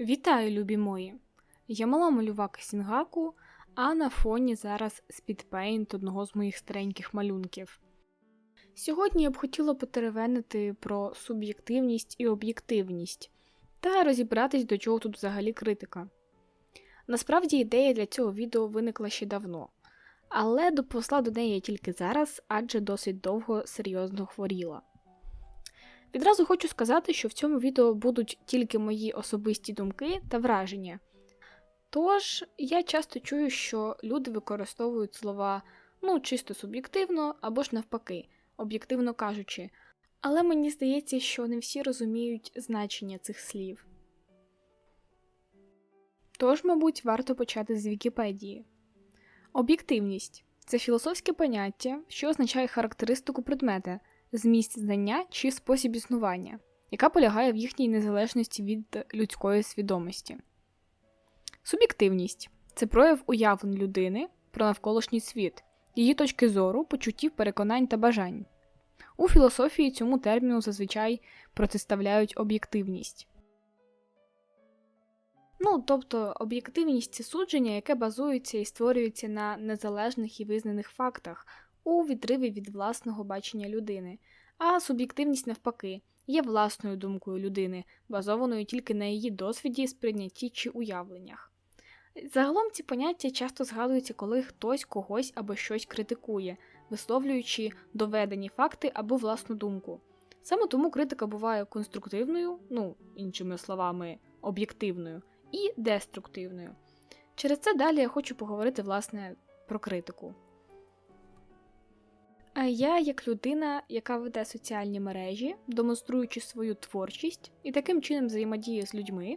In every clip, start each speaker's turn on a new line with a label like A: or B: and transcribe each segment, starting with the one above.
A: Вітаю, любі мої! Я мала малювака Сінгаку, а на фоні зараз спідпейнт одного з моїх стареньких малюнків. Сьогодні я б хотіла потеревенити про суб'єктивність і об'єктивність та розібратись, до чого тут взагалі критика. Насправді ідея для цього відео виникла ще давно, але доповзла до неї я тільки зараз, адже досить довго серйозно хворіла. Відразу хочу сказати, що в цьому відео будуть тільки мої особисті думки та враження. Тож, я часто чую, що люди використовують слова ну, чисто суб'єктивно або ж навпаки, об'єктивно кажучи, але мені здається, що не всі розуміють значення цих слів. Тож, мабуть, варто почати з Вікіпедії. Об'єктивність це філософське поняття, що означає характеристику предмета, зміст знання чи спосіб існування, яка полягає в їхній незалежності від людської свідомості. Суб'єктивність це прояв уявлень людини про навколишній світ, її точки зору, почуттів, переконань та бажань. У філософії цьому терміну зазвичай протиставляють об'єктивність. Ну, тобто об'єктивність це судження, яке базується і створюється на незалежних і визнаних фактах у відриві від власного бачення людини, а суб'єктивність, навпаки, є власною думкою людини, базованою тільки на її досвіді, сприйнятті чи уявленнях. Загалом ці поняття часто згадуються, коли хтось когось або щось критикує, висловлюючи доведені факти або власну думку. Саме тому критика буває конструктивною, ну, іншими словами, об'єктивною, і деструктивною. Через це далі я хочу поговорити власне про критику. А я, як людина, яка веде соціальні мережі, демонструючи свою творчість і таким чином взаємодіє з людьми,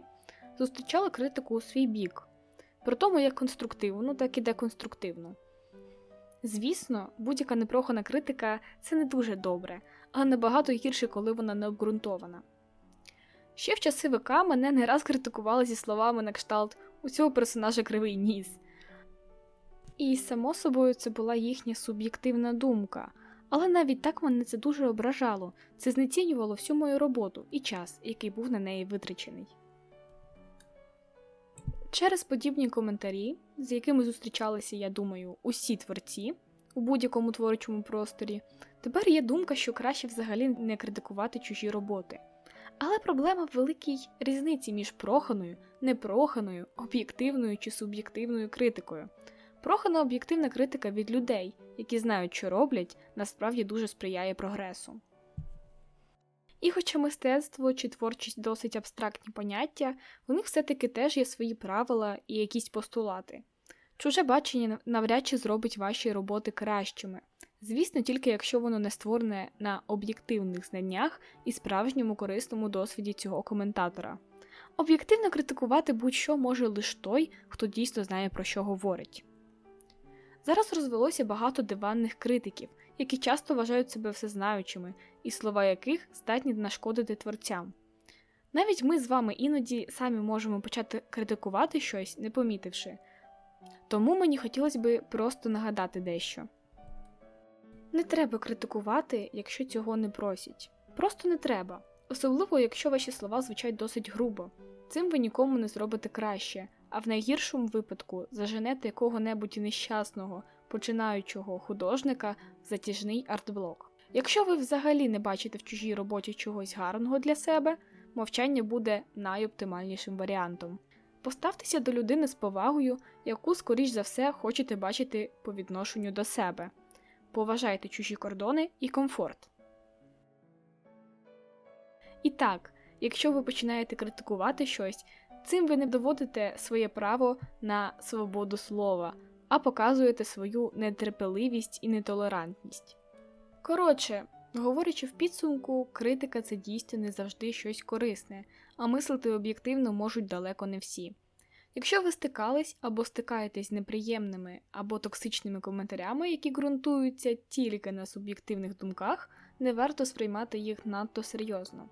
A: зустрічала критику у свій бік, про тому як конструктивну, так і деконструктивну. Звісно, будь-яка непрохана критика це не дуже добре, але набагато гірше, коли вона не обґрунтована. Ще в часи ВК мене не раз критикували зі словами на кшталт у цього персонажа кривий ніс. І, само собою, це була їхня суб'єктивна думка, але навіть так мене це дуже ображало, це знецінювало всю мою роботу і час, який був на неї витрачений. Через подібні коментарі, з якими зустрічалися, я думаю, усі творці у будь-якому творчому просторі, тепер є думка, що краще взагалі не критикувати чужі роботи. Але проблема в великій різниці між проханою, непроханою, об'єктивною чи суб'єктивною критикою. Прохана об'єктивна критика від людей, які знають, що роблять, насправді дуже сприяє прогресу. І хоча мистецтво чи творчість досить абстрактні поняття, у них все-таки теж є свої правила і якісь постулати. Чуже бачення навряд чи зробить ваші роботи кращими, звісно, тільки якщо воно не створене на об'єктивних знаннях і справжньому корисному досвіді цього коментатора. Об'єктивно критикувати будь-що може лише той, хто дійсно знає про що говорить. Зараз розвелося багато диванних критиків, які часто вважають себе всезнаючими, і слова яких здатні нашкодити творцям. Навіть ми з вами іноді самі можемо почати критикувати щось, не помітивши. Тому мені хотілося би просто нагадати дещо. Не треба критикувати, якщо цього не просять. Просто не треба, особливо якщо ваші слова звучать досить грубо. Цим ви нікому не зробите краще, а в найгіршому випадку заженете якого-небудь нещасного, починаючого художника в затяжний артблок. Якщо ви взагалі не бачите в чужій роботі чогось гарного для себе, мовчання буде найоптимальнішим варіантом. Поставтеся до людини з повагою, яку, скоріш за все, хочете бачити по відношенню до себе. Поважайте чужі кордони і комфорт. І так, якщо ви починаєте критикувати щось, цим ви не доводите своє право на свободу слова, а показуєте свою нетерпеливість і нетолерантність. Коротше, говорячи в підсумку, критика це дійсно не завжди щось корисне, а мислити об'єктивно можуть далеко не всі. Якщо ви стикались або стикаєтесь з неприємними або токсичними коментарями, які ґрунтуються тільки на суб'єктивних думках, не варто сприймати їх надто серйозно.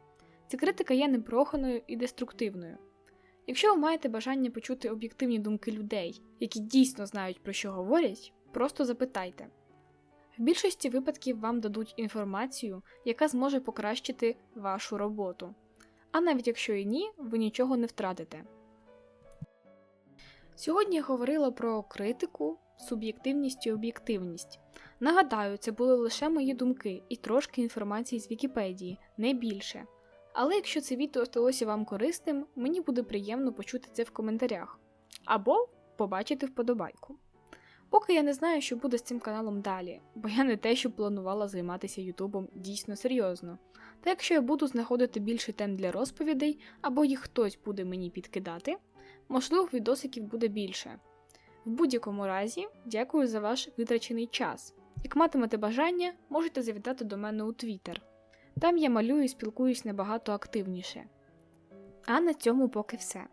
A: Ця критика є непроханою і деструктивною. Якщо ви маєте бажання почути об'єктивні думки людей, які дійсно знають про що говорять, просто запитайте. В більшості випадків вам дадуть інформацію, яка зможе покращити вашу роботу. А навіть якщо і ні, ви нічого не втратите. Сьогодні я говорила про критику, суб'єктивність і об'єктивність. Нагадаю, це були лише мої думки і трошки інформації з Вікіпедії, не більше. Але якщо це відео сталося вам корисним, мені буде приємно почути це в коментарях або побачити вподобайку. Поки я не знаю, що буде з цим каналом далі, бо я не те, що планувала займатися Ютубом дійсно серйозно. Та якщо я буду знаходити більше тем для розповідей, або їх хтось буде мені підкидати, можливо, відосиків буде більше. В будь-якому разі, дякую за ваш витрачений час. Як матимете бажання, можете завітати до мене у Твіттер. Там я малюю і спілкуюсь набагато активніше. А на цьому поки все.